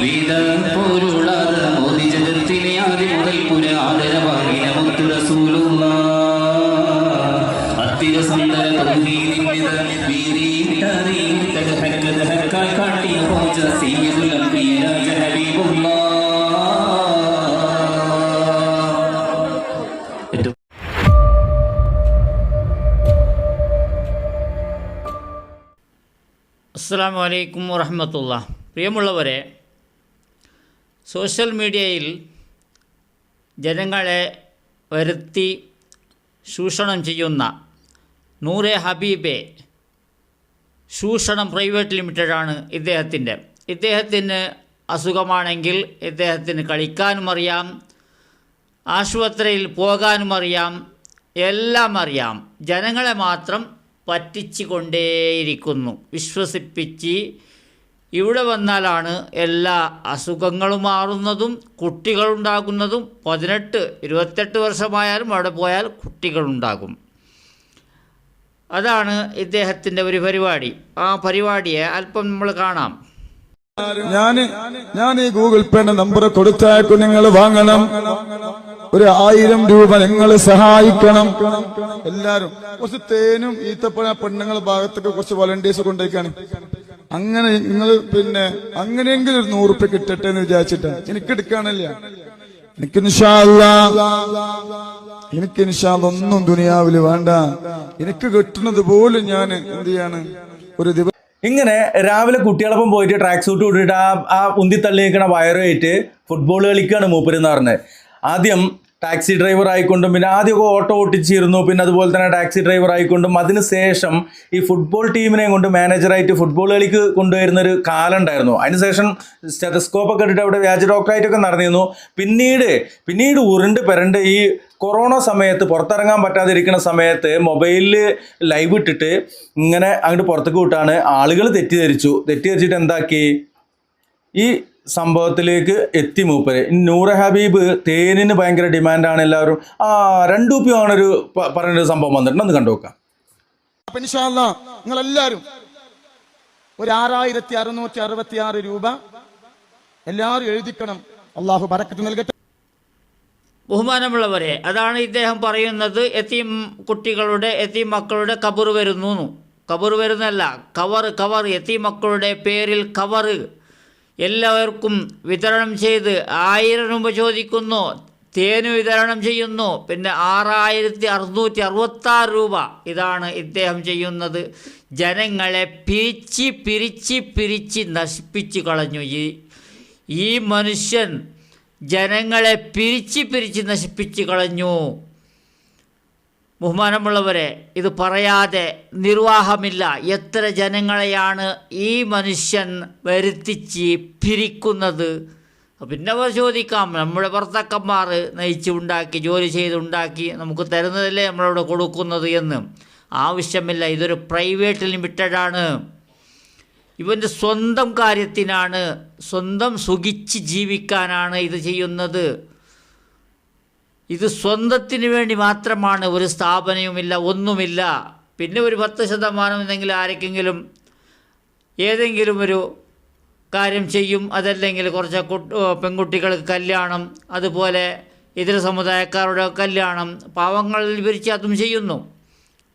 വേദപൊരുളാത മോദിജഗത്തിലെ ആദ്യ മുതൽ അസ്സാം വലൈക്കും വറഹമത്തുള്ള പ്രിയമുള്ളവരെ സോഷ്യൽ മീഡിയയിൽ ജനങ്ങളെ വരുത്തി ചൂഷണം ചെയ്യുന്ന നൂറെ ഹബീബെ ചൂഷണം പ്രൈവറ്റ് ലിമിറ്റഡാണ് ഇദ്ദേഹത്തിന്റെ. ഇദ്ദേഹത്തിന് അസുഖമാണെങ്കിൽ ഇദ്ദേഹത്തിന് കളിക്കാനും അറിയാം ആശുപത്രിയിൽ പോകാനും അറിയാം എല്ലാം അറിയാം. ജനങ്ങളെ മാത്രം പറ്റിച്ചു കൊണ്ടേയിരിക്കുന്നു വിശ്വസിപ്പിച്ച് ഇവിടെ വന്നാലാണ് എല്ലാ അസുഖങ്ങളും മാറുന്നതും കുട്ടികളുണ്ടാകുന്നതും പതിനെട്ട് ഇരുപത്തെട്ട് വർഷമായാലും അവിടെ പോയാൽ കുട്ടികളുണ്ടാകും. അതാണ് ഇദ്ദേഹത്തിന്റെ ഒരു പരിപാടി. ആ പരിപാടിയെ അല്പം നമ്മൾ കാണാം. ഞാൻ ഞാൻ ഈ ഗൂഗിൾ പേയുടെ നമ്പർ കൊടുത്തയക്കും. നിങ്ങൾ വാങ്ങണം. ഒരു ആയിരം രൂപ നിങ്ങൾ സഹായിക്കണം. എല്ലാരും കുറച്ച് തേനും ഈത്തപ്പഴ പെണ്ണുങ്ങളുടെ ഭാഗത്തൊക്കെ കുറച്ച് വോളണ്ടിയേഴ്സ് കൊണ്ടേക്കാണ് അങ്ങനെ നിങ്ങൾ പിന്നെ അങ്ങനെയെങ്കിലും ഒരു നൂറ് റുപ്യ കിട്ടട്ടെ എന്ന് വിചാരിച്ചിട്ടാ എനിക്ക് എടുക്കാണില്ല എനിക്ക് എനിക്ക് നിഷാദ് ഒന്നും ദുനിയാവിൽ വേണ്ട. എനിക്ക് കിട്ടുന്നത് പോലും ഞാൻ എന്ത് ചെയ്യാണ്? ഒരു ദിവസം ഇങ്ങനെ രാവിലെ കുട്ടികളൊപ്പം പോയിട്ട് ട്രാക്ക് സൂട്ട് ഇട്ടിട്ട് ആ ആ ഉന്തി തള്ളി നിൽക്കണ വയറുമായിട്ട് ഫുട്ബോൾ കളിക്കുകയാണ് മൂപ്പരെന്ന് പറഞ്ഞത്. ആദ്യം ടാക്സി ഡ്രൈവർ ആയിക്കൊണ്ടും പിന്നെ ആദ്യമൊക്കെ ഓട്ടോ ഓട്ടിച്ചിരുന്നു. പിന്നെ അതുപോലെ തന്നെ ടാക്സി ഡ്രൈവർ ആയിക്കൊണ്ടും അതിന് ശേഷം ഈ ഫുട്ബോൾ ടീമിനെ കൊണ്ട് മാനേജറായിട്ട് ഫുട്ബോൾ കളിക്ക് കൊണ്ടുവരുന്ന ഒരു കാലം ഉണ്ടായിരുന്നു. അതിനുശേഷം സ്റ്റെതസ്കോപ്പ് ഒക്കെ ഇട്ടിട്ട് അവിടെ വ്യാജ ഡോക്ടറായിട്ടൊക്കെ നടന്നിരുന്നു. പിന്നീട് പിന്നീട് ഉരുണ്ട് പെരണ്ട് ഈ കൊറോണ സമയത്ത് പുറത്തിറങ്ങാൻ പറ്റാതിരിക്കുന്ന സമയത്ത് മൊബൈലിൽ ലൈവ് ഇട്ടിട്ട് ഇങ്ങനെ അങ്ങോട്ട് പുറത്തേക്ക് വിട്ടാണ് ആളുകൾ തെറ്റിദ്ധരിച്ചു. തെറ്റിദ്ധരിച്ചിട്ട് എന്താക്കി? ഈ സംഭവത്തിലേക്ക് എത്തി മൂപ്പര്. നൂറ ഹബീബ് തേനിന് ഭയങ്കര ഡിമാൻഡാണ് എല്ലാവരും. ആ രണ്ടൂപ്പി ആണൊരു പറഞ്ഞൊരു സംഭവം വന്നിട്ടുണ്ട്. ഒന്ന് കണ്ടു നോക്കാം. അപ്പൊ നിങ്ങൾ എല്ലാവരും ഒരു ആറായിരത്തി അറുന്നൂറ്റി അറുപത്തി ആറ് രൂപ എല്ലാവരും എഴുതിക്കണം. അള്ളാഹു ബറക്കത്ത് നൽകട്ടെ. ബഹുമാനമുള്ളവരെ അതാണ് ഇദ്ദേഹം പറയുന്നത് എത്തീം കുട്ടികളുടെ എത്തീം മക്കളുടെ കബർ വരുന്നു. കബർ വരുന്നല്ല കവർ കവർ എത്തീം മക്കളുടെ പേരിൽ കവർ എല്ലാവർക്കും വിതരണം ചെയ്ത് ആയിരം രൂപ ചോദിക്കുന്നു. തേന് വിതരണം ചെയ്യുന്നു. പിന്നെ ആറായിരത്തി അറുന്നൂറ്റി അറുപത്താറ് രൂപ ഇതാണ് ഇദ്ദേഹം ചെയ്യുന്നത്. ജനങ്ങളെ പിരിച്ച് പിരിച്ച് പിരിച്ച് നശിപ്പിച്ച് കളഞ്ഞു. ഈ ഈ മനുഷ്യൻ ജനങ്ങളെ പിരിച്ച് പിരിച്ച് നശിപ്പിച്ച് കളഞ്ഞു. ബഹുമാനമുള്ളവരെ ഇത് പറയാതെ നിർവാഹമില്ല. എത്ര ജനങ്ങളെയാണ് ഈ മനുഷ്യൻ വരുത്തിച്ച് പിരിക്കുന്നത്? പിന്നെ അവർ ചോദിക്കാം നമ്മുടെ ഭർത്താക്കന്മാർ നയിച്ച് ഉണ്ടാക്കി ജോലി ചെയ്തുണ്ടാക്കി നമുക്ക് തരുന്നതല്ലേ നമ്മളവിടെ കൊടുക്കുന്നത് എന്ന്. ആവശ്യമില്ല. ഇതൊരു പ്രൈവറ്റ് ലിമിറ്റഡാണ്. ഇവന്റെ സ്വന്തം കാര്യത്തിനാണ് സ്വന്തം സുഖിച്ച് ജീവിക്കാനാണ് ഇത് ചെയ്യുന്നത്. ഇത് സ്വന്തത്തിന് വേണ്ടി മാത്രമാണ്. ഒരു സ്ഥാപനവുമില്ല ഒന്നുമില്ല. പിന്നെ ഒരു പത്ത് ശതമാനം എന്തെങ്കിലും ആരെക്കെങ്കിലും ഏതെങ്കിലും ഒരു കാര്യം ചെയ്യും. അതല്ലെങ്കിൽ കുറച്ച് കുട്ട് പെൺകുട്ടികൾക്ക് കല്യാണം അതുപോലെ ഇതര സമുദായക്കാരുടെ കല്യാണം പാവങ്ങളിൽ വിരിച്ച് അതും ചെയ്യുന്നു.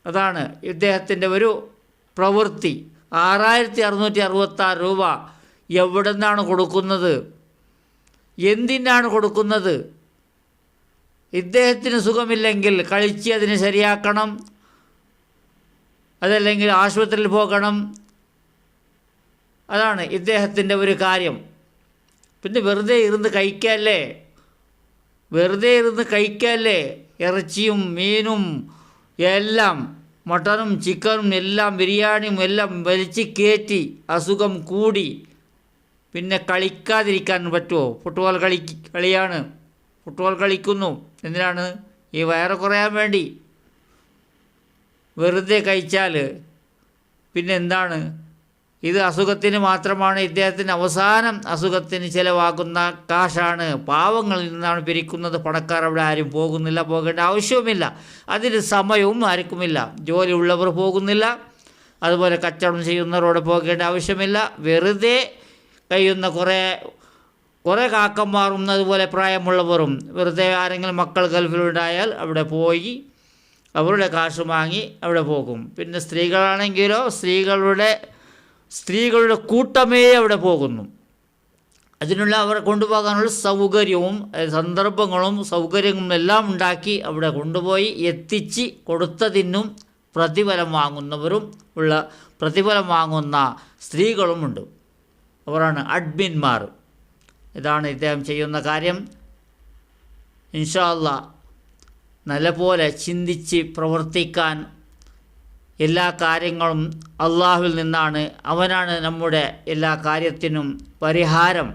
അതാണ് ഇദ്ദേഹത്തിന്റെ ഒരു പ്രവൃത്തി. ആറായിരത്തി അറുന്നൂറ്റി അറുപത്താറ് രൂപ എവിടെ നിന്നാണ് കൊടുക്കുന്നത്? എന്തിനാണ് കൊടുക്കുന്നത്? ഇദ്ദേഹത്തിന് സുഖമില്ലെങ്കിൽ കളിച്ച് അതിനെ ശരിയാക്കണം. അതല്ലെങ്കിൽ ആശുപത്രിയിൽ പോകണം. അതാണ് ഇദ്ദേഹത്തിന്റെ ഒരു കാര്യം. പിന്നെ വെറുതെ ഇരുന്ന് കഴിക്കല്ലേ? വെറുതെ ഇരുന്ന് കഴിക്കല്ലേ? ഇറച്ചിയും മീനും എല്ലാം മട്ടനും ചിക്കനും എല്ലാം ബിരിയാണിയും എല്ലാം വലിച്ച് കയറ്റി അസുഖം കൂടി. പിന്നെ കളിക്കാതിരിക്കാൻ പറ്റുമോ? ഫുട്ബോൾ കളി കളിയാണ്. ഫുട്ബോൾ കളിക്കുന്നു. എന്തിനാണ്? ഈ വയറ് കുറയാൻ വേണ്ടി. വെറുതെ കഴിച്ചാൽ പിന്നെ എന്താണ്? ഇത് അസുഖത്തിന് മാത്രമാണ് ഇദ്ദേഹത്തിന് അവസാനം അസുഖത്തിന് ചിലവാക്കുന്ന കാശാണ്. പാവങ്ങളിൽ നിന്നാണ് പിരിക്കുന്നത്. പണക്കാർ അവിടെ ആരും പോകുന്നില്ല പോകേണ്ട ആവശ്യവുമില്ല. അതിന് സമയവും ആർക്കുമില്ല. ജോലി ഉള്ളവർ പോകുന്നില്ല. അതുപോലെ കച്ചവടം ചെയ്യുന്നവരോട് പോകേണ്ട ആവശ്യമില്ല. വെറുതെ കഴിയുന്ന കുറേ കുറേ കാക്കന്മാരും അതുപോലെ പ്രായമുള്ളവരും വെറുതെ ആരെങ്കിലും മക്കൾ ഗൾഫിലുണ്ടായാൽ അവിടെ പോയി അവരുടെ കാശ് വാങ്ങി അവിടെ പോകും. പിന്നെ സ്ത്രീകളാണെങ്കിലോ സ്ത്രീകളുടെ സ്ത്രീകളുടെ കൂട്ടമേ അവിടെ പോകുന്നു. അതിനുള്ള അവരെ കൊണ്ടുപോകാനുള്ള സൗകര്യവും സന്ദർഭങ്ങളും സൗകര്യങ്ങളും എല്ലാം ഉണ്ടാക്കി അവിടെ കൊണ്ടുപോയി എത്തിച്ച് കൊടുത്തതിനും പ്രതിഫലം വാങ്ങുന്നവരും ഉള്ള പ്രതിഫലം വാങ്ങുന്ന സ്ത്രീകളുമുണ്ട്. അവരാണ് അഡ്മിന്മാർ ഇതാണ് ഇദ്ദേഹം ചെയ്യുന്ന കാര്യം. ഇൻഷാല്ല നല്ലപോലെ ചിന്തിച്ച് പ്രവർത്തിക്കാൻ എല്ലാ കാര്യങ്ങളും അള്ളാഹുവിൽ നിന്നാണ്. അവനാണ് നമ്മുടെ എല്ലാ കാര്യത്തിനും പരിഹാരം.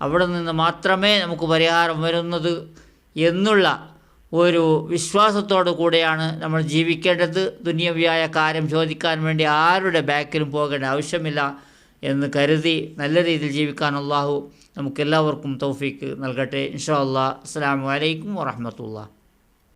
അവിടെ നിന്ന് മാത്രമേ നമുക്ക് പരിഹാരം വരുന്നത് എന്നുള്ള ഒരു വിശ്വാസത്തോടു കൂടെയാണ് നമ്മൾ ജീവിക്കേണ്ടത്. ദുനിയവിയായ കാര്യം ചോദിക്കാൻ വേണ്ടി ആരുടെ ബാക്കിലും പോകേണ്ട ആവശ്യമില്ല. എന്ന് കരുതി നല്ല രീതിയിൽ ജീവിക്കാൻ അള്ളാഹു നമുക്കെല്ലാവർക്കും തൗഫീക്ക് നൽകട്ടെ. ഇൻഷാ അള്ളാഹ് അസ്സാം വലൈക്കും വാഹമത്തുള്ള